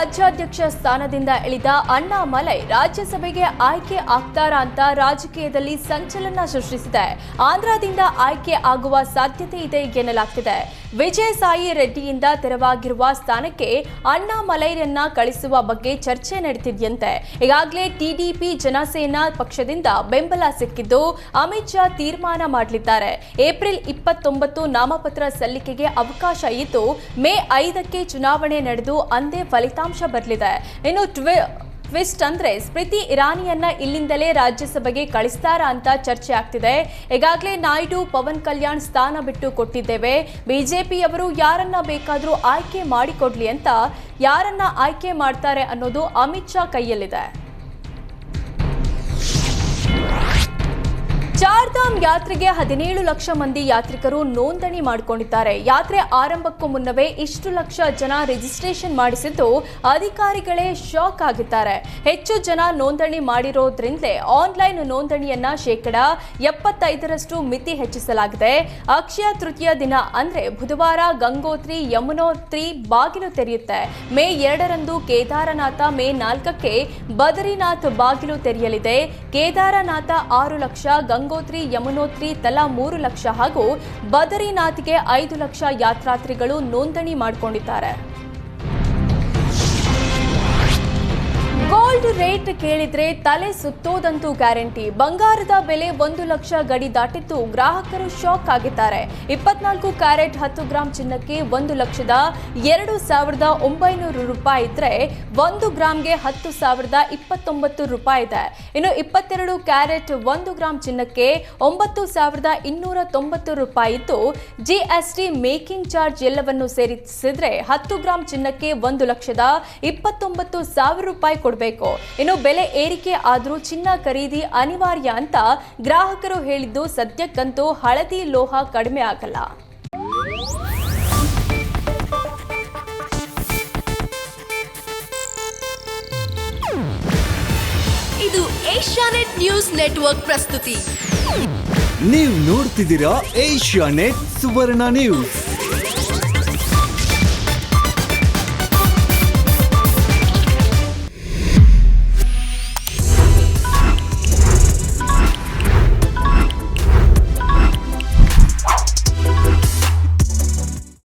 ರಾಜ್ಯಾಧ್ಯಕ್ಷ ಸ್ಥಾನದಿಂದ ಇಳಿದ ಅಣ್ಣಾಮಲೈ ರಾಜ್ಯಸಭೆಗೆ ಆಯ್ಕೆ ಆಗ್ತಾರಾ ಅಂತ ರಾಜಕೀಯದಲ್ಲಿ ಸಂಚಲನ ಸೃಷ್ಟಿಸಿದೆ. ಆಂಧ್ರದಿಂದ ಆಯ್ಕೆ ಆಗುವ ಸಾಧ್ಯತೆ ಇದೆ ಎನ್ನಲಾಗ್ತಿದೆ. ವಿಜಯಸಾಯಿ ರೆಡ್ಡಿಯಿಂದ ತೆರವಾಗಿರುವ ಸ್ಥಾನಕ್ಕೆ ಅಣ್ಣಾಮಲೈರನ್ನ ಕಳಿಸುವ ಬಗ್ಗೆ ಚರ್ಚೆ ನಡೆದಿದೆಯಂತೆ ಈಗಾಗಲೇ ಟಿಡಿಪಿ ಜನಸೇನಾ ಪಕ್ಷದಿಂದ ಬೆಂಬಲ ಸಿಕ್ಕಿದ್ದು ಅಮಿತ್ ಶಾ ತೀರ್ಮಾನ ಮಾಡಲಿದ್ದಾರೆ. ಏಪ್ರಿಲ್ ಇಪ್ಪತ್ತೊಂಬತ್ತು ನಾಮಪತ್ರ ಸಲ್ಲಿಕೆಗೆ ಅವಕಾಶ ಇದ್ದು ಮೇ ಐದಕ್ಕೆ ಚುನಾವಣೆ ನಡೆದು ಅಂದೇ ಫಲಿತಾಂಶ ಬರಲಿದೆ. ಇನ್ನು ಟ್ವಿ ಟ್ವಿಸ್ಟ್ ಅಂದ್ರೆ ಸ್ಮೃತಿ ಇರಾನಿಯನ್ನ ಇಲ್ಲಿಂದಲೇ ರಾಜ್ಯಸಭೆಗೆ ಕಳಿಸ್ತಾರಾ ಅಂತ ಚರ್ಚೆ ಆಗ್ತಿದೆ. ಈಗಾಗಲೇ ನಾಯ್ಡು, ಪವನ್ ಕಲ್ಯಾಣ್ ಸ್ಥಾನ ಬಿಟ್ಟು ಕೊಟ್ಟಿದ್ದೇವೆ. ಬಿಜೆಪಿಯವರು ಯಾರನ್ನ ಬೇಕಾದರೂ ಆಯ್ಕೆ ಮಾಡಿಕೊಡ್ಲಿ ಅಂತ ಯಾರನ್ನ ಆಯ್ಕೆ ಮಾಡ್ತಾರೆ ಅನ್ನೋದು ಅಮಿತ್ ಶಾ ಕೈಯಲ್ಲಿದೆ. ಚಾರ್ಧಾಮ್ ಯಾತ್ರೆಗೆ ಹದಿನೇಳು ಲಕ್ಷ ಮಂದಿ ಯಾತ್ರಿಕರು ನೋಂದಣಿ ಮಾಡಿಕೊಂಡಿದ್ದಾರೆ. ಯಾತ್ರೆ ಆರಂಭಕ್ಕೂ ಮುನ್ನವೇ ಇಷ್ಟು ಲಕ್ಷ ಜನ ರಿಜಿಸ್ಟ್ರೇಷನ್ ಮಾಡಿಸಿದ್ದು ಅಧಿಕಾರಿಗಳೇ ಶಾಕ್ ಆಗಿದ್ದಾರೆ. ಹೆಚ್ಚು ಜನ ನೋಂದಣಿ ಮಾಡಿರೋದ್ರಿಂದಲೇ ಆನ್ಲೈನ್ ನೋಂದಣಿಯನ್ನ ಶೇಕಡ ಎಪ್ಪತ್ತೈದರಷ್ಟು ಮಿತಿ ಹೆಚ್ಚಿಸಲಾಗಿದೆ. ಅಕ್ಷಯ ತೃತೀಯ ದಿನ ಅಂದ್ರೆ ಬುಧವಾರ ಗಂಗೋತ್ರಿ ಯಮುನೋತ್ರಿ ಬಾಗಿಲು ತೆರೆಯುತ್ತೆ. ಮೇ ಎರಡರಂದು ಕೇದಾರನಾಥ ಮೇ ನಾಲ್ಕಕ್ಕೆ ಬದರಿನಾಥ್ ಬಾಗಿಲು ತೆರೆಯಲಿದೆ. ಕೇದಾರನಾಥ ಆರು ಲಕ್ಷ ಗಂಗೋತ್ರಿ ಯಮುನೋತ್ರಿ ತಲಾ ಮೂರು ಲಕ್ಷ ಹಾಗೂ ಬದರಿನಾಥ್ಗೆ ಐದು ಲಕ್ಷ ಯಾತ್ರಾರ್ಥಿಗಳು ನೋಂದಣಿ ಮಾಡಿಕೊಂಡಿದ್ದಾರೆ. ಗೋಲ್ಡ್ ರೇಟ್ ಕೇಳಿದ್ರೆ ತಲೆ ಸುತ್ತೋದಂತೂ ಗ್ಯಾರಂಟಿ. ಬಂಗಾರದ ಬೆಲೆ ಒಂದು ಲಕ್ಷ ಗಡಿ ದಾಟಿದ್ದು ಗ್ರಾಹಕರು ಶಾಕ್ ಆಗಿದ್ದಾರೆ. ಇಪ್ಪತ್ನಾಲ್ಕು ಕ್ಯಾರೆಟ್ ಹತ್ತು ಗ್ರಾಂ ಚಿನ್ನಕ್ಕೆ ಒಂದು ಲಕ್ಷದ ಎರಡು ಸಾವಿರದ ಒಂಬೈನೂರು ರೂಪಾಯಿ ಇದ್ರೆ ಒಂದು ಗ್ರಾಂಗೆ ಹತ್ತು ಸಾವಿರದ ಇಪ್ಪತ್ತೊಂಬತ್ತು ರೂಪಾಯಿ ಇದೆ. ಇನ್ನು ಇಪ್ಪತ್ತೆರಡು ಕ್ಯಾರೆಟ್ ಒಂದು ಗ್ರಾಂ ಚಿನ್ನಕ್ಕೆ ಒಂಬತ್ತು ಸಾವಿರದ ಇನ್ನೂರ ತೊಂಬತ್ತು ರೂಪಾಯಿ ಇದ್ದು ಜಿಎಸ್ಟಿ ಮೇಕಿಂಗ್ ಚಾರ್ಜ್ ಎಲ್ಲವನ್ನು ಸೇರಿಸಿದ್ರೆ ಹತ್ತು ಗ್ರಾಂ ಚಿನ್ನಕ್ಕೆ ಒಂದು ಲಕ್ಷದ ಇಪ್ಪತ್ತೊಂಬತ್ತು ಸಾವಿರ ರೂಪಾಯಿ ಕೊಡಬೇಕು ಇನ್ನು ಬೆಲೆ ಏರಿಕೆ ಆದರೂ ಚಿನ್ನ ಖರೀದಿ ಅನಿವಾರ್ಯ ಅಂತ ಗ್ರಾಹಕರು ಹೇಳಿದ್ದು ಸದ್ಯಕ್ಕಂತೂ ಹಳದಿ ಲೋಹ ಕಡಿಮೆ ಆಗಲ್ಲ. ಇದು ಏಷ್ಯಾನೆಟ್ ನ್ಯೂಸ್ ನೆಟ್ವರ್ಕ್ ಪ್ರಸ್ತುತಿ. ನೀವು ನೋಡ್ತಿದ್ದೀರಾ ಏಷ್ಯಾನೆಟ್ ಸುವರ್ಣ ನ್ಯೂಸ್.